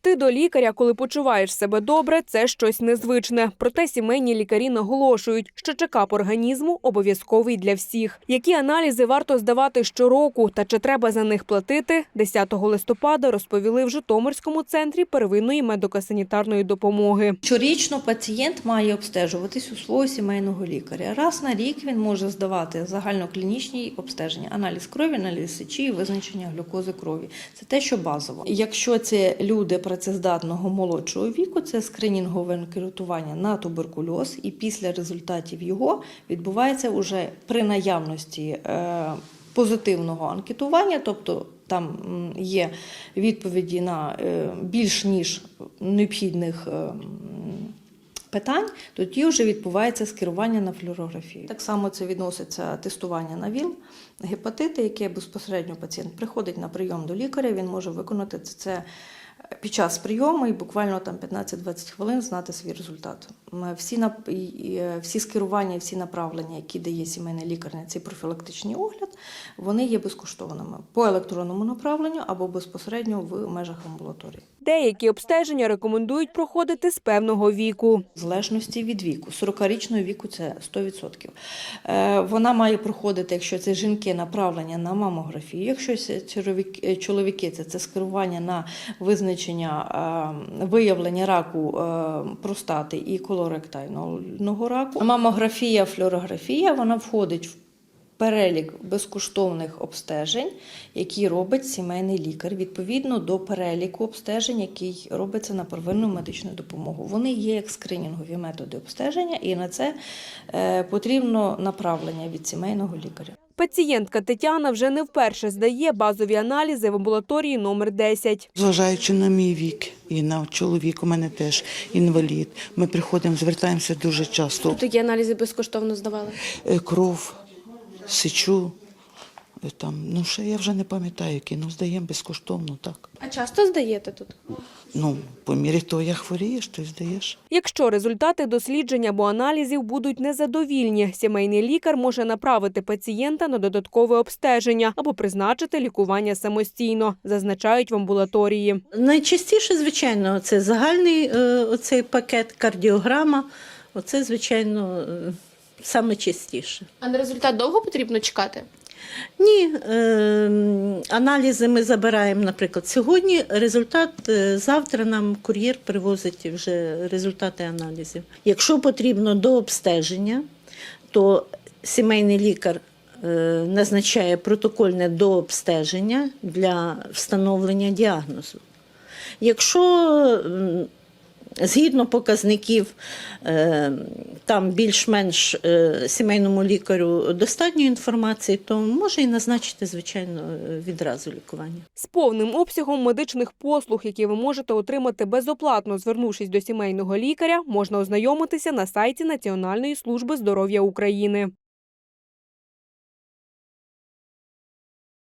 Ти до лікаря, коли почуваєш себе добре, це щось незвичне. Проте сімейні лікарі наголошують, що чекап організму обов'язковий для всіх. Які аналізи варто здавати щороку та чи треба за них платити, 10 листопада розповіли в Житомирському центрі первинної медико-санітарної допомоги. Щорічно пацієнт має обстежуватись у свого сімейного лікаря. Раз на рік він може здавати загальноклінічні обстеження, аналіз крові, аналіз сечі визначення глюкози крові. Це те, що базово. Якщо це люди працездатного молодшого віку, це скринінгове анкетування на туберкульоз, і після результатів його відбувається уже при наявності е, позитивного анкетування, тобто там є відповіді на е, більш ніж необхідних. е, Питань тоді вже відбувається скерування на флюорографію. Так само це відноситься тестування на ВІЛ, гепатити, яке безпосередньо пацієнт приходить на прийом до лікаря. Він може виконати це під час прийому і буквально там 15-20 хвилин знати свій результат. Всі е, всі скерування, всі направлення, які дає сімейний лікар на цей профілактичний огляд, вони є безкоштовними по електронному направленню або безпосередньо в межах амбулаторії. Деякі обстеження рекомендують проходити з певного віку. В залежності від віку. 40-річного віку це 100%. Е, Вона має проходити, якщо це жінки, направлення на мамографію. Якщо це е, чоловіки, це, це скерування на визначення е, виявлення раку простати і колоректального раку. Мамографія, флюорографія, вона входить в перелік безкоштовних обстежень, які робить сімейний лікар, відповідно до переліку обстежень, який робиться на первинну медичну допомогу. Вони є як скринінгові методи обстеження, і на це е, потрібно направлення від сімейного лікаря. Пацієнтка Тетяна вже не вперше здає базові аналізи в амбулаторії номер 10. Зважаючи на мій вік і на чоловік, у мене теж інвалід. Ми приходимо, звертаємося дуже часто. Такі аналізи безкоштовно здавали. Е, Кров, сечу. е, Там, ну ще я вже не пам'ятаю, які, ну здаємо безкоштовно, так. А часто здаєте тут? Ну, по мірі того, як хворієш, то й здаєш. Якщо результати досліджень або аналізів будуть незадовільні, сімейний лікар може направити пацієнта на додаткове обстеження або призначити лікування самостійно, зазначають в амбулаторії. Найчастіше, звичайно, це загальний е, оцей пакет кардіограма. Оце, звичайно, е, саме частіше. А на результат довго потрібно чекати? Ні, е, аналізи ми забираємо, наприклад, сьогодні. Результат е, завтра нам кур'єр привозить вже результати аналізів. Якщо потрібно до обстеження, то сімейний лікар е, назначає протокольне дообстеження для встановлення діагнозу. Якщо згідно показників е, там більш-менш е, сімейному лікарю достатньо інформації, то може і назначити, звичайно, е, відразу лікування. З повним обсягом медичних послуг, які ви можете отримати безоплатно, звернувшись до сімейного лікаря, можна ознайомитися на сайті Національної служби здоров'я України.